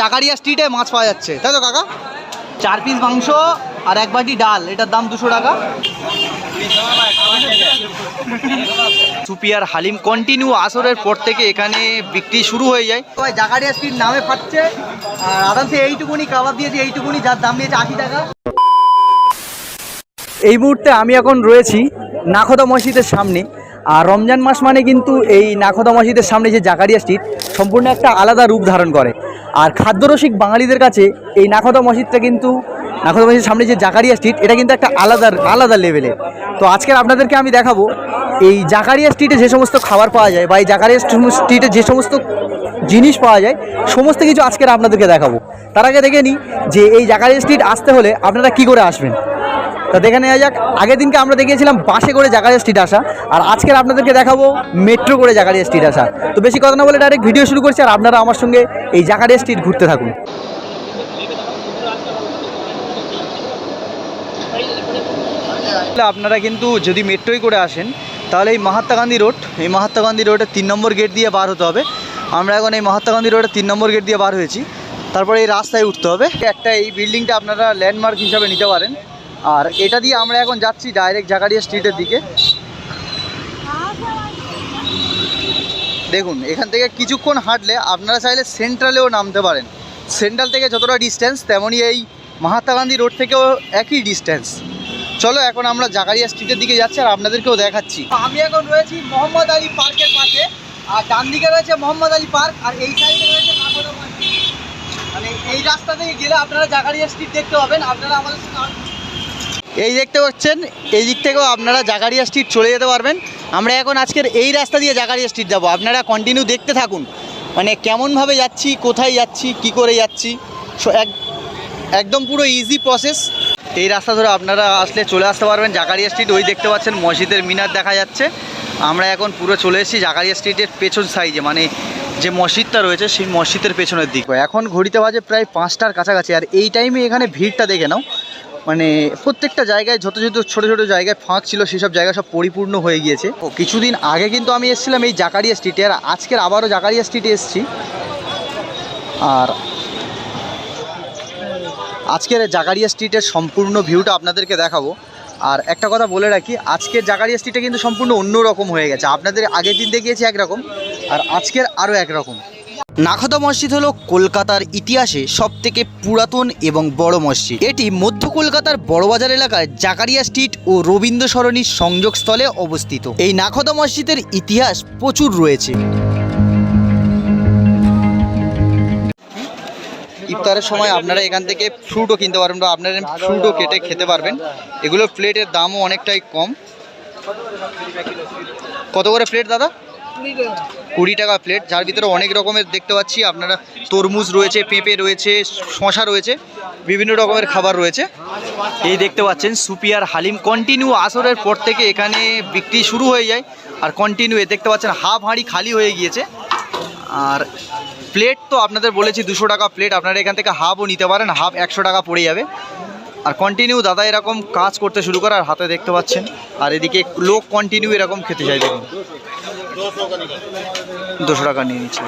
জাকারিয়া স্ট্রিটে মাছ পাওয়া যাচ্ছে। তাই তো কাকা? চার পিস মাংস আর এক বাটি ডাল এটার দাম দুশো টাকা। সুপিয়ার হালিম কন্টিনিউ আসরের পর থেকে এখানে বিক্রি শুরু হয়ে যায়। সবাই জাকারিয়া স্ট্রিট নামে পাচ্ছে আর আরামসে এইটুকুনি কাবাব দিয়েছে এইটুকুনি যার দাম দিয়েছে আশি টাকা। এই মুহূর্তে আমি এখন রয়েছি নাখোদা মসজিদের সামনে। আর রমজান মাস মানে কিন্তু এই নাখোদা মসজিদের সামনে যে জাকারিয়া স্ট্রিট সম্পূর্ণ একটা আলাদা রূপ ধারণ করে। আর খাদ্যরসিক বাঙালিদের কাছে এই নাখোদা মসজিদটা কিন্তু, নাখোদা মসজিদের সামনে যে জাকারিয়া স্ট্রিট এটা কিন্তু একটা আলাদা আলাদা লেভেলে তো আজকের আপনাদেরকে আমি দেখাবো, এই জাকারিয়া স্ট্রিটে যে সমস্ত খাবার পাওয়া যায় বা এই জাকারিয়া স্ট্রিটে যে সমস্ত জিনিস পাওয়া যায়, সমস্ত কিছু আজকের আপনাদেরকে দেখাবো। তার আগে দেখে নিই যে এই জাকারিয়া স্ট্রিট আসতে হলে আপনারা কি করে আসবেন? তা দেখে নেওয়া যাক। আগের দিনকে আমরা দেখিয়েছিলাম বাসে করে জাকারিয়া স্ট্রিট আসা, আর আজকের আপনাদেরকে দেখাবো মেট্রো করে জাকারিয়া স্ট্রিট আসা। তো বেশি কথা না বলে ডাইরেক্ট ভিডিও শুরু করছি, আর আপনারা আমার সঙ্গে এই জাকারিয়া স্ট্রিট ঘুরতে থাকুন। আপনারা কিন্তু যদি মেট্রোই করে আসেন, তাহলে এই মহাত্মা গান্ধী রোড এই মহাত্মা গান্ধী রোডের তিন নম্বর গেট দিয়ে বার হতে হবে। আমরা এখন এই মহাত্মা গান্ধী রোডের তিন নম্বর গেট দিয়ে বার হয়েছি। তারপরে এই রাস্তায় উঠতে হবে। একটা এই বিল্ডিংটা আপনারা ল্যান্ডমার্ক হিসাবে নিতে পারেন। আর এটা দিয়ে আমরা এখন যাচ্ছি ডাইরেক্ট জাকারিয়া স্ট্রিটের দিকে। দেখুন, এখান থেকে কিছুক্ষণ হাঁটলে আপনারা চাইলে সেন্ট্রালেও নামতে পারেন। সেন্ট্রাল থেকে যতটা ডিস্টেন্স তেমনই এই মহাত্মা গান্ধী রোড থেকেও একই ডিস্টেন্স চলো এখন আমরা জাকারিয়া স্ট্রিটের দিকে যাচ্ছি আর আপনাদেরকেও দেখাচ্ছি। আমি এখন রয়েছি মোহাম্মদ আলী পার্কের পাশে, আর ডান দিকে রয়েছে মোহাম্মদ আলী পার্ক, আর এই সাইডে রয়েছে মানে এই রাস্তা থেকে গেলে আপনারা জাকারিয়া স্ট্রিট দেখতে পাবেন। আপনারা আমাদের। এই দেখতে পাচ্ছেন, এই দিক থেকেও আপনারা জাকারিয়া স্ট্রিট চলে যেতে পারবেন। আমরা এখন আজকের এই রাস্তা দিয়ে জাকারিয়া স্ট্রিট যাব। আপনারা কন্টিনিউ দেখতে থাকুন। মানে কেমনভাবে যাচ্ছি, কোথায় যাচ্ছি, কি করে যাচ্ছি। একদম পুরো ইজি প্রসেস এই রাস্তা ধরে আপনারা আসলে চলে আসতে পারবেন জাকারিয়া স্ট্রিট ওই দেখতে পাচ্ছেন মসজিদের মিনার দেখা যাচ্ছে। আমরা এখন পুরো চলে এসেছি জাকারিয়া স্ট্রিটের পেছন সাইজে মানে যে মসজিদটা রয়েছে, সেই মসজিদের পেছনের দিকে। এখন ঘড়িতে বাজে প্রায় পাঁচটার কাছাকাছি। আর এই টাইমে এখানে ভিড়টা দেখে নাও। মানে প্রত্যেকটা জায়গায় যত যত ছোটো ছোটো জায়গায় ফাঁক ছিল সেসব জায়গা সব পরিপূর্ণ হয়ে গিয়েছে। কিছুদিন আগে কিন্তু আমি এসেছিলাম এই জাকারিয়া স্ট্রিটে আর আজকের আবারও জাকারিয়া স্ট্রিটে এসেছি। আর আজকের জাকারিয়া স্ট্রিটের সম্পূর্ণ ভিউটা আপনাদেরকে দেখাবো। আর একটা কথা বলে রাখি, আজকের জাকারিয়া স্ট্রিটে কিন্তু সম্পূর্ণ অন্য রকম হয়ে গেছে। আপনাদের আগের দিন দেখিয়েছি একরকম, আর আজকের আরও একরকম। নাখদা মসজিদ হলো কলকাতার ইতিহাসে সবথেকে পুরাতন এবং বড় মসজিদ। এটি মধ্য কলকাতার বড়বাজার এলাকায় জাকারিয়া স্ট্রিট ও রবীন্দ্র সরণির সংযোগস্থলে অবস্থিত। এই নাখদা মসজিদের ইতিহাস প্রচুর রয়েছে। ইফতারের সময় আপনারা এখান থেকে ফ্রুটও কিনতে পারবেন বা আপনারা ফ্রুটও কেটে খেতে পারবেন। এগুলো প্লেটের দামও অনেকটাই কম। কত করে প্লেট দাদা? কুড়ি টাকা প্লেট যার ভিতরে অনেক রকমের দেখতে পাচ্ছি। আপনারা তরমুজ রয়েছে, পেঁপে রয়েছে শশা রয়েছে, বিভিন্ন রকমের খাবার রয়েছে। এই দেখতে পাচ্ছেন সুপিয়ার হালিম কন্টিনিউ আসরের পর থেকে এখানে বিক্রি শুরু হয়ে যায়। আর কন্টিনিউ দেখতে পাচ্ছেন, হাফ হাঁড়ি খালি হয়ে গিয়েছে। আর প্লেট তো আপনাদের বলেছি, দুশো টাকা প্লেট আপনারা এখান থেকে হাফও নিতে পারেন হাফ একশো টাকা পড়ে যাবে। আর কন্টিনিউ দাদা এরকম কাজ করতে শুরু করে, আর হাতে দেখতে পাচ্ছেন। আর এদিকে লোক কন্টিনিউ এরকম খেতে চাই দেখুন। দুশো টাকা নিয়ে নিচ্ছে।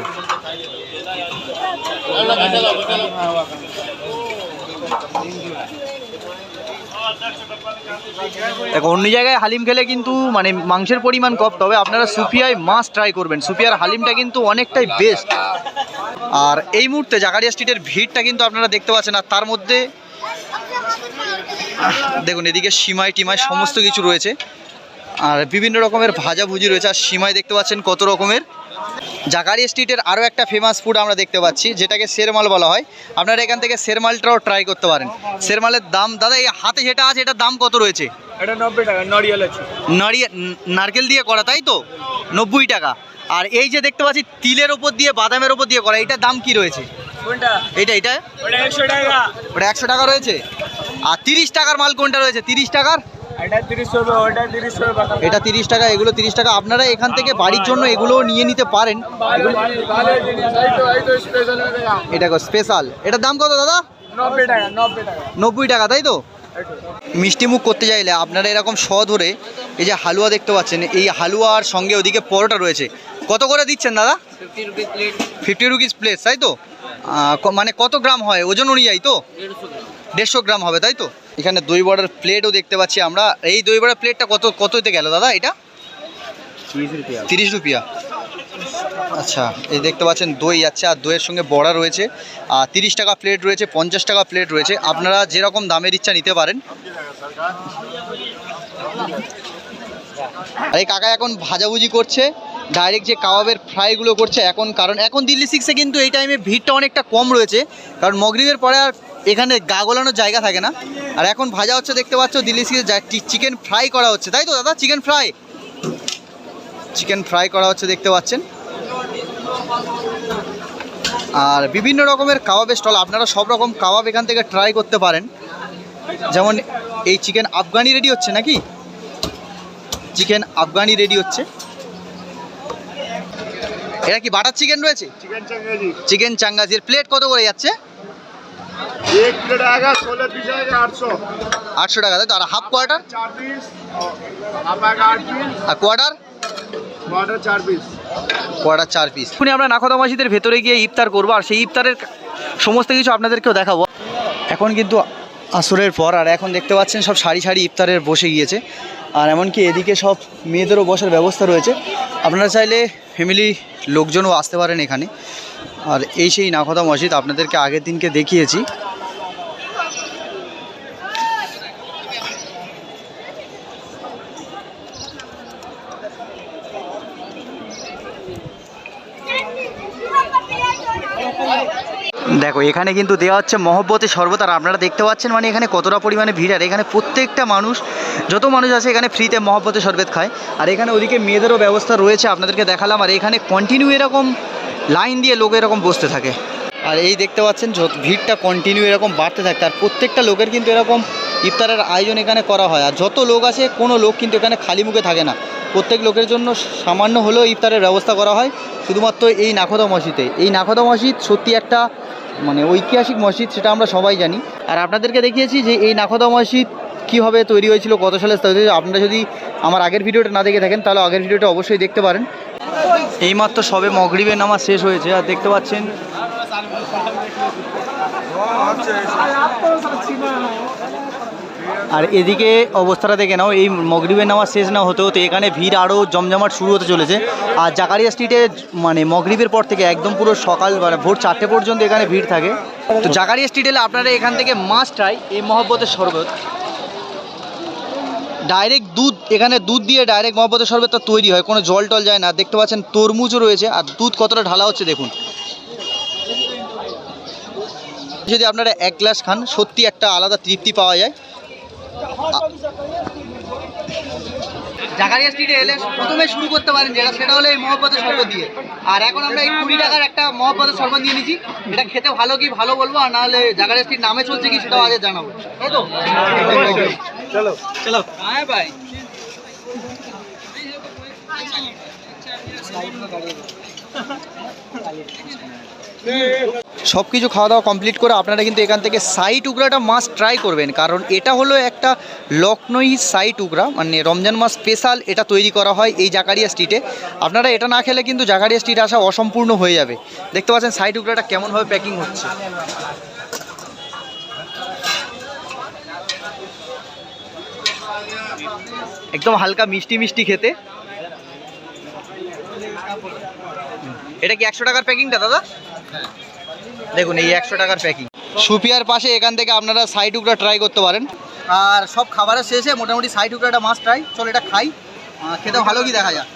দেখো, অন্য জায়গায় হালিম খেলে কিন্তু মানে মাংসের পরিমাণ কম, তবে আপনারা সুফিয়ায় মাছ ট্রাই করবেন। সুফিয়ার হালিমটা কিন্তু অনেকটাই বেস্ট আর এই মুহূর্তে জাকারিয়া স্ট্রিটের ভিড়টা কিন্তু আপনারা দেখতে পাচ্ছেন, আর তার মধ্যে, দেখুন, এদিকে সিমাই টিমাই সমস্ত কিছু রয়েছে। আর বিভিন্ন রকমের ভাজা ভুজি রয়েছে। আর সিমাই দেখতে পাচ্ছেন কত রকমের। জাকারিয়া স্ট্রিটের আরও একটা ফেমাস ফুড আমরা দেখতে পাচ্ছি যেটাকে শেরমাল বলা হয়। আপনারা এখান থেকে শেরমালটাও ট্রাই করতে পারেন। শেরমালের দাম দাদা এই হাতে যেটা আছে এটার দাম কত রয়েছে? এটা নব্বই টাকা নড়িয়াল আছে। নারিয়ে নারকেল দিয়ে করা তাই তো? নব্বই টাকা। আর এই যে দেখতে পাচ্ছি তিলের ওপর দিয়ে বাদামের ওপর দিয়ে করা এটার দাম কি রয়েছে? এটা এটা? ওটা একশো টাকা রয়েছে? আর তিরিশ টাকার মাল কোনটা রয়েছে? তিরিশ টাকার? এটা তিরিশ টাকা এগুলো তিরিশ টাকা। আপনারা এখান থেকে বাড়ির জন্য এগুলোও নিয়ে নিতে পারেন। এটা স্পেশাল এটার দাম কত দাদা? নব্বই টাকা তাই তো? মিষ্টি মুখ করতে চাইলে আপনারা এরকম শ ধরে এই যে হালুয়া দেখতে পাচ্ছেন এই হালুয়ার সঙ্গে ওদিকে পরোটা রয়েছে। কত করে দিচ্ছেন দাদা? Fifty rupees plate fifty rupees plate তাই তো? মানে কত গ্রাম হয়? ওজন অনুযায়ী তো? দেড়শো গ্রাম হবে তাই তো? এখানে দই বড়ার প্লেটও দেখতে পাচ্ছি আমরা। এই দই বড়ার প্লেটটা কত কততে গেল দাদা এটা? তিরিশ রুপিয়া। আচ্ছা এই দেখতে পাচ্ছেন দই যাচ্ছে আর দইয়ের সঙ্গে বড়া রয়েছে। আর তিরিশ টাকা প্লেট রয়েছে পঞ্চাশ টাকা প্লেট রয়েছে। আপনারা যেরকম দামের ইচ্ছা নিতে পারেন। আর এই কাকা এখন ভাজাভুজি করছে ডাইরেক্ট যে কাবাবের ফ্রাইগুলো করছে এখন কারণ এখন দিল্লি সিক্সে কিন্তু এই টাইমে ভিড়টা অনেকটা কম রয়েছে। কারণ মগরিবের পরে আর এখানে গা গোলানোর জায়গা থাকে না। আর এখন ভাজা হচ্ছে দেখতে পাচ্ছ দিল্লি চিকেন ফ্রাই করা হচ্ছে। তাই তো দাদা? Chicken fry? চিকেন ফ্রাই করা হচ্ছে দেখতে পাচ্ছেন। আর বিভিন্ন রকমের কাবাবের স্টল আপনারা সব রকম কাবাব এখান থেকে ট্রাই করতে পারেন। যেমন এই চিকেন আফগানি রেডি হচ্ছে নাকি? চিকেন আফগানি রেডি হচ্ছে। এটা কি বাটার চিকেন রয়েছে? চিকেন চিকেন চাঙ্গাজির প্লেট কত করে যাচ্ছে? एक प्लेट आएगा सोलह पीस आएगा आठ सौ আটশো টাকা তাই তো আর হাফ কোয়ার্টার चार पीस आप आएगा आठ पीस আর কোয়ার্টার वाटर चार पीस কোয়ার্টার চার পিস এখনই আমরা নাখোদা মসজিদের ভেতরে গিয়ে ইফতার করবো আর সেই ইফতারের সমস্ত কিছু আপনাদেরকেও দেখাবো এখন কিন্তু আসরের পর আর এখন দেখতে পাচ্ছেন সব সারি সারি ইফতারের বসে গিয়েছে আর এমনকি এদিকে সব মেয়েদেরও বসার ব্যবস্থা রয়েছে আপনারা চাইলে ফ্যামিলি লোকজনও আসতে পারেন এখানে আর এই সেই নাখোদা মসজিদ আপনাদেরকে আগের দিনকে দেখিয়েছি দেখো, এখানে কিন্তু দেওয়া হচ্ছে মহব্বতের শরবত, আর আপনারা দেখতে পাচ্ছেন মানে এখানে কতটা পরিমাণে ভিড়, আর এখানে প্রত্যেকটা মানুষ, যত মানুষ আছে এখানে ফ্রিতে মহব্বতের শরবত খায়। আর এখানে ওদিকে মেয়েদেরও ব্যবস্থা রয়েছে, আপনাদেরকে দেখালাম, আর এখানে কন্টিনিউ এরকম লাইন দিয়ে লোক এরকম বসতে থাকে। আর এই দেখতে পাচ্ছেন ভিড়টা কন্টিনিউ এরকম বাড়তে থাকে, আর প্রত্যেকটা লোকের কিন্তু এরকম ইফতারের আয়োজন এখানে করা হয়। আর যত লোক আছে, কোনো লোক কিন্তু এখানে খালি মুখে থাকে না। প্রত্যেক লোকের জন্য সামান্য হলেও ইফতারের ব্যবস্থা করা হয়। শুধুমাত্র এই নাখোদা মসজিদে। এই নাখোদা মসজিদ সত্যি একটা মানে ঐতিহাসিক মসজিদ, সেটা আমরা সবাই জানি। আর আপনাদেরকে দেখিয়েছি যে এই নাখোদা মসজিদ কীভাবে তৈরি হয়েছিল, কত সালে তৈরি আপনারা যদি আমার আগের ভিডিওটা না দেখে থাকেন, তাহলে আগের ভিডিওটা অবশ্যই দেখতে পারেন। এইমাত্র সবে মগরিবের নামাজ শেষ হয়েছে, আর দেখতে পাচ্ছেন আর এদিকে অবস্থাটা দেখে নাও, এই মগরিবের নামাজ শেষ না হতে হতে এখানে ভিড় আরও জমজমাট শুরু হতে চলেছে। আর জাকারিয়া স্ট্রিটে মানে মগরিবের পর থেকে একদম পুরো সকাল মানে ভোর চারটে পর্যন্ত এখানে ভিড় থাকে। তো জাকারিয়া স্ট্রিট এলে আপনারা এখান থেকে মাছ ট্রাই এই মহব্বতের শরবত। ডাইরেক্ট দুধ, এখানে দুধ দিয়ে ডাইরেক্ট মহব্বতের শরবতটা তৈরি হয়, কোনো জল টল যায় না। দেখতে পাচ্ছেন তরমুজও রয়েছে, আর দুধ কতটা ঢালা হচ্ছে দেখুন। যদি আপনারা এক গ্লাস খান, সত্যি একটা আলাদা তৃপ্তি পাওয়া যায়। জাকারিয়া স্ট্রিটে এলে প্রথমে শুরু করতে পারেন যেটা সেটা হলো এই মহব্বতের শরবত দিয়ে। আর এখন আমরা এই কুড়ি টাকার একটা মহব্বতের শরবত নিয়ে নিচ্ছি এটা খেতে ভালো কি ভালো বলব আর নাহলে জাকারিয়া স্ট্রিট নামে চলছে কি সেটাও আগে জানাব। তাই তো? চলো। চলো। হ্যাঁ ভাই। সব কিছু খাওয়া দাওয়া কমপ্লিট করে আপনারা কিন্তু এখান থেকে সাই টুকরাটা মাছ ট্রাই করবেন। কারণ এটা হলো একটা লখনই সাই টুকরা মানে রমজান মাস স্পেশাল এটা তৈরি করা হয় এই জাকারিয়া স্ট্রিটে আপনারা এটা না খেলে কিন্তু জাকারিয়া স্ট্রিট আসা অসম্পূর্ণ হয়ে যাবে। দেখতে পাচ্ছেন সাই টুকরাটা কেমনভাবে প্যাকিং হচ্ছে। একদম হালকা মিষ্টি মিষ্টি খেতে। এটা কি একশো টাকার প্যাকিংটা দাদা? দেখুন, এই একশো টাকার প্যাকিং সুপিয়ার পাশে এখান থেকে আপনারা সাই টুকরা ট্রাই করতে পারেন। আর সব খাবারের শেষে মোটামুটি সাই টুকরাটা মাছ ট্রাই চলো, এটা খাই। খেতে ভালো কি দেখা যায়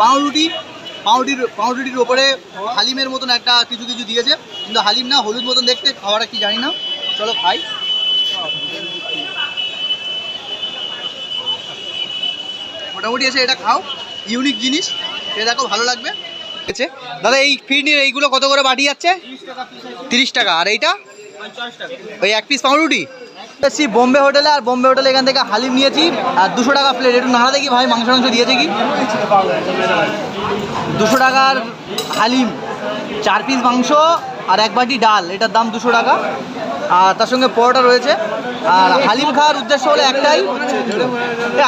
পাউরুটি, পাউরুটির পাউরুটির ওপরে হালিমের মতন একটা কিছু কিছু দিয়েছে। কিন্তু হালিম না, হলুদ মতন দেখতে খাওয়াটা কি জানি না। চলো, খাই। মোটামুটি এসে এটা খাও। ইউনিক জিনিস। এটা দেখো, ভালো লাগবে। আছে দাদা, এই ফিরনির এইগুলো কত করে বাটি যাচ্ছে? তিরিশ টাকা। আর এইটা? ওই এক পিস পাউরুটি? এসছি বোম্বে হোটেলে, আর বোম্বে হোটেলে এখান থেকে হালিম নিয়েছি। আর দুশো টাকা প্লেট একটু নাড়া দেখি, ভাই, মাংস মাংস দিয়েছে কি? দুশো টাকার হালিম। চার পিস মাংস আর এক বাটি ডাল। এটার দাম দুশো টাকা। আর তার সঙ্গে পরোটা রয়েছে। আর হালিম খাওয়ার উদ্দেশ্য হলো একটাই।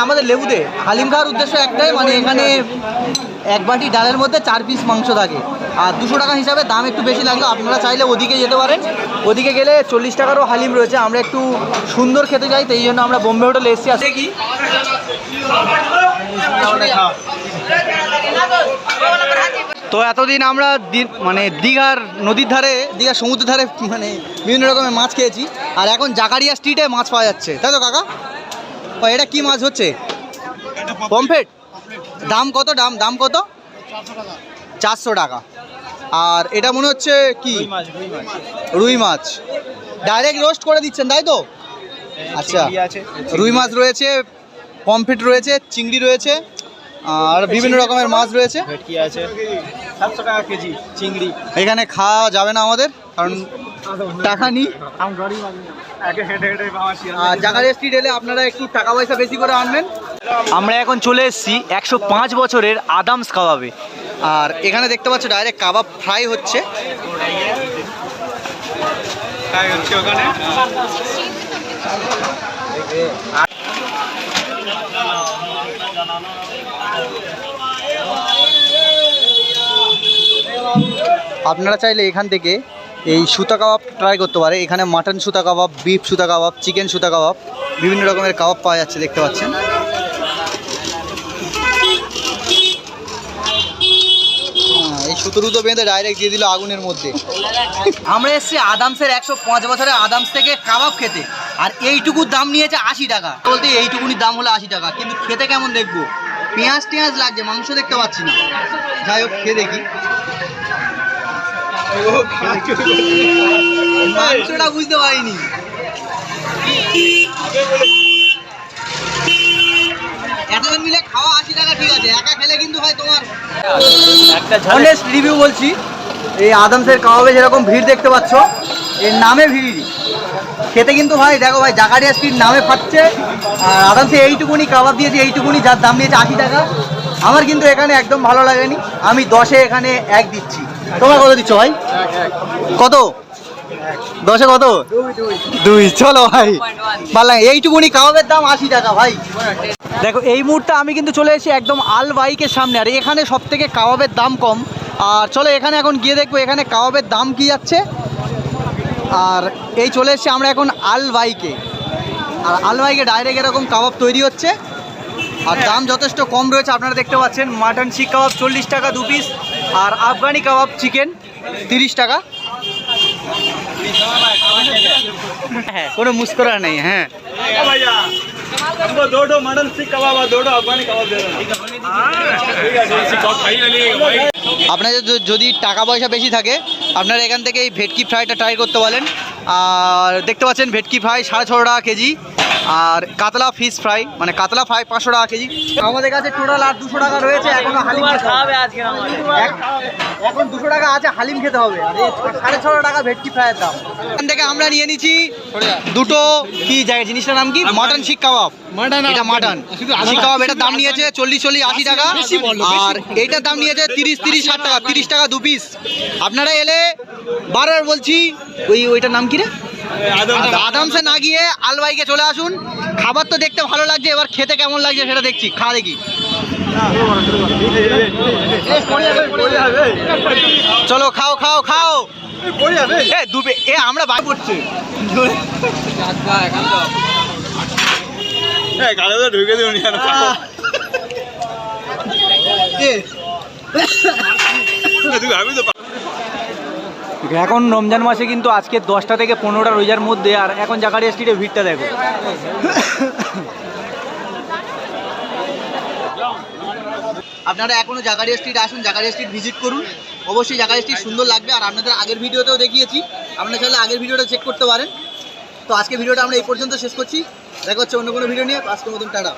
আমাদের লেবু দে হালিম খাওয়ার উদ্দেশ্য একটাই মানে এখানে এক বাটি ডালের মধ্যে চার পিস মাংস থাকে। আর দুশো টাকা হিসাবে দাম একটু বেশি লাগল আপনারা চাইলে ওদিকে যেতে পারেন। ওদিকে গেলে চল্লিশ টাকারও হালিম রয়েছে। আমরা একটু সুন্দর খেতে চাই তো এই জন্য আমরা বোম্বে হোটেলে এসেছি। আসে কি তো এতদিন আমরা মানে দীঘার নদীর ধারে দীঘার সমুদ্রের ধারে মানে বিভিন্ন রকমের মাছ খেয়েছি। আর এখন জাকারিয়া স্ট্রিটে মাছ পাওয়া যাচ্ছে। তাই তো কাকা? ও, এটা কি মাছ হচ্ছে? পমফ্রেট? দাম কত দাম দাম কত? চারশো টাকা। আর এটা মনে হচ্ছে কি? রুই মাছ ডাইরেক্ট রোস্ট করে দিচ্ছেন তাই তো? আচ্ছা। রুই মাছ রয়েছে পমফ্রেট রয়েছে চিংড়ি রয়েছে। আর বিভিন্ন রকমের মাছ রয়েছে। ভেটকি আছে। সাতশো টাকা কেজি চিংড়ি। এখানে খাওয়া যাবে না আমাদের কারণ টাকা নেই। আগে হেঁটে হেঁটে আর জাকারিয়া স্ট্রিট এলে আপনারা একটু টাকা পয়সা বেশি করে আনবেন। আমরা এখন চলে এসেছি একশো পাঁচ বছরের আদামস কাবাবে। আর এখানে দেখতে পাচ্ছ ডাইরেক্ট কাবাব ফ্রাই হচ্ছে। হচ্ছে ওখানে। আপনারা চাইলে এখান থেকে এই সুতা কাবাব ট্রাই করতে পারে। এখানে মাটন সুতা কাবাব বিফ সুতা কাবাব চিকেন সুতা কাবাব বিভিন্ন রকমের কাবাব পাওয়া যাচ্ছে দেখতে পাচ্ছেন। হ্যাঁ, এই সুতো টুতো বেঁধে ডাইরেক্ট দিয়ে দিল আগুনের মধ্যে। আমরা এসেছি আদামসের একশো পাঁচ বছরের আদামস থেকে কাবাব খেতে। আর এইটুকুর দাম নিয়েছে আশি টাকা। বলতে এইটুকুনি দাম হলো আশি টাকা। কিন্তু খেতে কেমন দেখব? পেঁয়াজ টেঁয়াজ লাগছে মাংস দেখতে পাচ্ছি না। যাই হোক খেয়ে দেখি। মাংসটা বুঝতে পারিনি। এতজন মিলে খাওয়া আশি টাকা ঠিক আছে। একা খেলে কিন্তু ভাই তোমার। অনেস্ট রিভিউ বলছি এই আদমসের কাবাবে যেরকম ভিড় দেখতে পাচ্ছ এর নামে ভিড়। খেতে কিন্তু ভাই দেখো ভাই জাকারিয়া স্ট্রিট নামে পাচ্ছে আর আদামসে এইটুকুনি কাবাব দিয়েছে এইটুকুনি যার দাম নিয়েছে আশি টাকা। আমার কিন্তু এখানে একদম ভালো লাগেনি। আমি দশে এখানে এক দিচ্ছি। তোমার কত দিচ্ছ ভাই? কত? দশে কত? দুই, চলো ভাই। ভালো এইটুকুনি কাবাবের দাম আশি টাকা ভাই। দেখো, এই মুহূর্তে আমি কিন্তু চলে এসেছি একদম আল বাইকের সামনে। আর এখানে সব থেকে কাবাবের দাম কম। আর চলো, এখানে এখন গিয়ে দেখব এখানে কাবাবের দাম কি যাচ্ছে। আর এই চলে এসেছি আমরা এখন আল বাইকে আর আল বাইকে ডাইরেক্ট এরকম কাবাব তৈরি হচ্ছে। আর দাম যথেষ্ট কম রয়েছে, আপনারা দেখতে পাচ্ছেন। মাটন শিক কাবাব চল্লিশ টাকা দু পিস আর আফগানি কাবাব চিকেন তিরিশ টাকা হ্যাঁ কোনো মুস্করা নেই হ্যাঁ भैया हमको दो दो मटन सीख कबाब और दो दो अफगानी कबाब दे दो ठीक है আপনাদের য- যদি টাকা পয়সা বেশি থাকে আপনারা এখান থেকে এই ভেটকি ফ্রাইটা ট্রাই করতে পারেন আর দেখতে পাচ্ছেন ভেটকি ফ্রাই সাড়ে ছশো টাকা কেজি আর কাতলা ফিশ ফ্রাই মানে কাতলা ফ্রাই পাঁচশো টাকা কেজি। আমাদের কাছে টোটাল আর দুশো টাকা রয়েছে এখনও হালিম খেতে হবে। এখন দুশো টাকা আছে হালিম খেতে হবে। আর সাড়ে ছশো টাকা ভেটকি ফ্রাইয়ের দাম। এখান থেকে আমরা নিয়ে নিচ্ছি দুটো কি জায়গা জিনিসটার নাম কি? মাটন শিক কাবাব। এটা মাটন। শিক কাবাব এটার দাম নিয়েছে চল্লিশ চল্লিশ আশি টাকা। আর এইটার দাম নিয়েছে তিরিশ তিরিশ ষাট টাকা তিরিশ টাকা দু পিস আপনারা এলে বারবার বলছি ওই ওইটার নাম কি রে? আদামসে না গিয়ে আলবাইকে চলে আসুন। খাবার তো দেখতে ভালো লাগছে এবার খেতে কেমন লাগছে সেটা দেখছি। খা দেখি। চলো খাও খাও খাও। এ দুবে এ আমরা বাই করছি। ঢুকে দিও নি তুই ভাবি তো এখন রমজান মাসে কিন্তু আজকে দশটা থেকে পনেরোটা রোজার মধ্যে, আর এখন জাকারিয়া স্ট্রিটে ভিড়টা দেখো। আপনারা এখনও জাকারিয়া স্ট্রিট আসুন, জাকারিয়া স্ট্রিট ভিজিট করুন। অবশ্যই জাকারিয়া স্ট্রিট সুন্দর লাগবে, আর আপনাদের আগের ভিডিওতেও দেখিয়েছি। আপনারা চাইলে আগের ভিডিওটা চেক করতে পারেন। তো আজকে ভিডিওটা আমরা এই পর্যন্ত শেষ করছি। দেখা হচ্ছে অন্য কোনো ভিডিও নিয়ে। আজকের মতন টাটা।